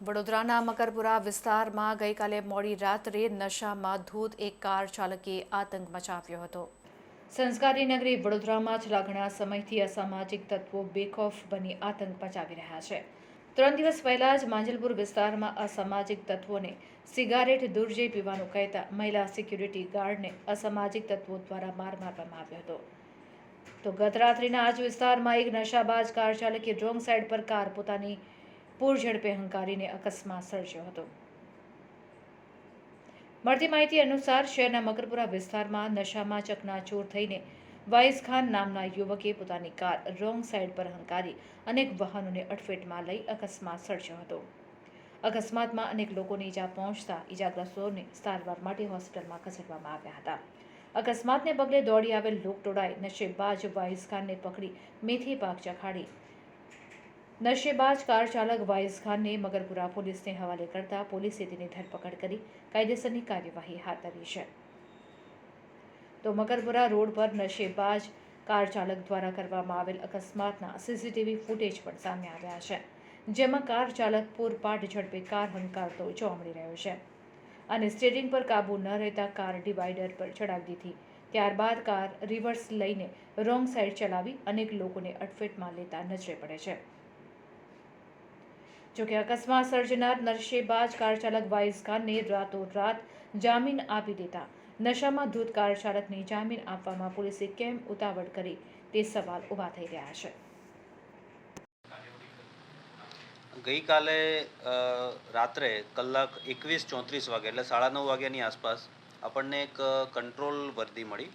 વડોદરાના મકરપુરા વિસ્તારમાં ગઈકાલે મોડી રાત્રે નશામાં ધૂત એક કાર ચાલકે આતંક મચાવ્યો હતો. સંસ્કારી નગરી વડોદરામાં છેલ્લા ઘણા સમયથી અસામાજિક તત્વો બેખોફ બની આતંક મચાવી રહ્યા છે. ત્રણ દિવસ પહેલા જ માંજલપુર વિસ્તારમાં અસામાજિક તત્વોને સિગારેટ દુર્જય પીવાનું કહેતા મહિલા સિક્યુરિટી ગાર્ડને અસામાજિક તત્વો દ્વારા માર મારવામાં આવ્યો હતો. તો ગત રાત્રિના આજ વિસ્તારમાં એક નશાબાજ કાર ચાલકે રોંગ સાઈડ પર કાર પોતાની પૂર ઝડપે હંકારીને અકસ્માત સર્જ્યો હતો. મળતી માહિતી અનુસાર શહેરના મકરપુરા વિસ્તારમાં નશામાં ચકનાચૂર થઈને વાઇસ ખાન નામના યુવકે પોતાની કાર રોંગ સાઈડ પર હંકારી અનેક વાહનોને અડફેટમાં લઈ અકસ્માત સર્જ્યો હતો. અકસ્માતમાં અનેક લોકોને ઈજા પહોંચતા ઈજાગ્રસ્તોને સારવાર માટે હોસ્પિટલમાં ખસેડવામાં આવ્યા હતા. અકસ્માતને પગલે દોડી આવેલ લોકટોળાએ નશેબાજ વાઇઝખાનને પકડી મેથી પાક ચખાડી. નશેબાજ કાર ચાલક વાઇસ ખાનને મગરપુરા પોલીસને હવાલે કરતા પોલીસે તેની ધરપકડ કરી કાયદેસરની કાર્યવાહી હાથ ધરી છે. તો મગરપુરા રોડ પર નશેબાજ કાર ચાલક દ્વારા કરવામાં આવેલ અકસ્માતના સીસીટીવી ફૂટેજ પણ સામે આવ્યા છે, જેમાં કાર ચાલક પૂરપાટ ઝડપે કાર હંકારતો જોવા મળી રહ્યો છે. અને સ્ટેરિંગ પર કાબૂ ન રહેતા કાર ડિવાઈડર પર ચડાવી દીધી. ત્યારબાદ કાર રિવર્સ લઈને રોંગ સાઈડ ચલાવી અનેક લોકોને અડફેટમાં લેતા નજરે પડે છે. જોકે અકસ્માત સર્જનાર નરશેબાજ કાર ચાલક વાઇઝ ખાનને રાતોરાત જામીન આપી દેતા નશામાં ધૂત કાર ચાલકને જામીન આપવામાં પોલીસે કેમ ઉતાવળ કરી તે સવાલ ઊભા થઈ રહ્યા છે. ગઈકાલે રાત્રે કલાક એકવીસ ચોત્રીસ વાગે એટલે સાડા નવ વાગ્યાની આસપાસ આપણને એક કંટ્રોલ વર્દી મળી.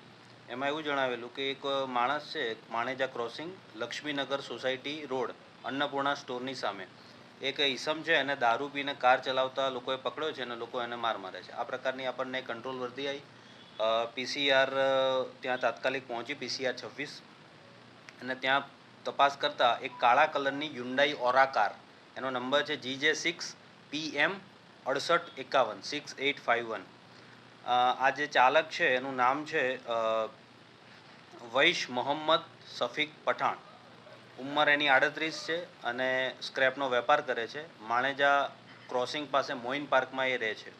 એમાં એવું જણાવેલું કે એક માણસ છે Maneja crossing, Laxminagar society road, Annapurna સ્ટોરની સામે. એક ઈસમ છે, એને દારૂ પીને કાર ચલાવતા લોકોએ પકડ્યો છે અને લોકો એને માર મારે છે. આ પ્રકારની આપણને કંટ્રોલ વર્દી આવી પીસીઆર ત્યાં તાત્કાલિક પહોંચી પીસીઆર છવ્વીસ. અને ત્યાં તપાસ કરતા એક કાળા કલરની યુન્ડાઈ ઓરા કાર એનો નંબર છે જી જે સિક્સ પી એમ અડસઠ એકાવન, સિક્સ એટ ફાઇવ વન. આ જે ચાલક છે, એનું નામ છે વૈશ મોહમ્મદ સફીક પઠાણ. ઉંમર એની આડત્રીસ છે અને સ્ક્રેપનો વેપાર કરે છે. માણેજા ક્રોસિંગ પાસે મોઇન પાર્કમાં એ રહે છે.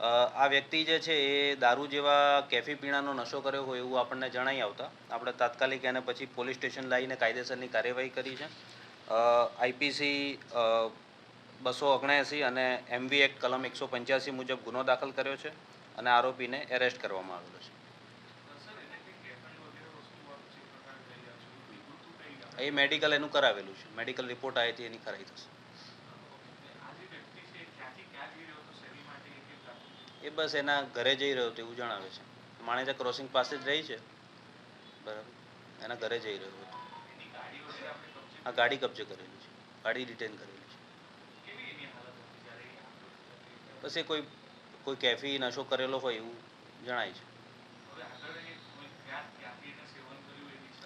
આ વ્યક્તિ જે છે, એ દારૂ જેવા કેફી પીણાનો નશો કર્યો હોય એવું આપણને જણાઈ આવતા. આપણે તાત્કાલિક એને પછી પોલીસ સ્ટેશન લાવીને કાયદેસરની કાર્યવાહી કરી છે. આઈપીસી બસો ઓગણએંસી અને એમવી એક્ટ કલમ એકસો પંચ્યાસી મુજબ ગુનો દાખલ કર્યો છે અને આરોપીને એરેસ્ટ કરવામાં આવેલો છે. એ મેડિકલ એનું કરાવેલું છે. મેડિકલ રિપોર્ટ આવી હતી, એની કરાવી થશે. એ બસ એના ઘરે જઈ રહ્યો હતો, એવું જણાવે છે. માણેજા ક્રોસિંગ પાસે જ રહી છે. બરાબર. એના ઘરે જઈ રહ્યો હતો. આ ગાડી કબજે કરેલી છે. ગાડી રિટેન કરેલી છે. બસ એ કોઈ કોઈ કેફી નશો કરેલો હોય એવું જણાય છે.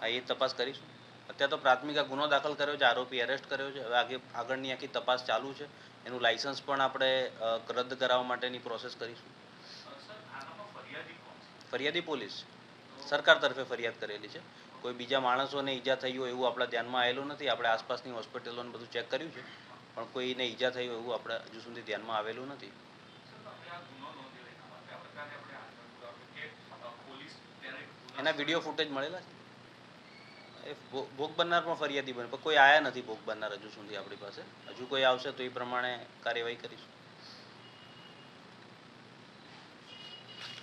હા એ તપાસ કરીશું. અત્યારે તો પ્રાથમિક આ ગુનો દાખલ કર્યો છે આરોપી એરેસ્ટ કર્યો છે. હવે આગે આગળની આખી તપાસ ચાલુ છે. એનું લાયસન્સ પણ આપણે રદ કરાવવા માટેની પ્રોસેસ કરીશું. ફરિયાદી પોલીસ સરકાર તરફે ફરિયાદ કરેલી છે. કોઈ બીજા માણસોને ઈજા થઈ હોય એવું આપણા ધ્યાનમાં આવેલું નથી. આપણે આસપાસની હોસ્પિટલોને બધું ચેક કર્યું છે. પણ કોઈને ઈજા થઈ હોય એવું આપણે હજુ સુધી ધ્યાનમાં આવેલું નથી. એના વીડિયો ફૂટેજ મળેલા છે? એ ભોગ બનનાર પણ ફરિયાદી બને. પણ કોઈ આયા નથી ભોગ બનનાર હજુ સુધી આપણી પાસે. હજુ કોઈ આવશે તો એ પ્રમાણે કાર્યવાહી કરીશું.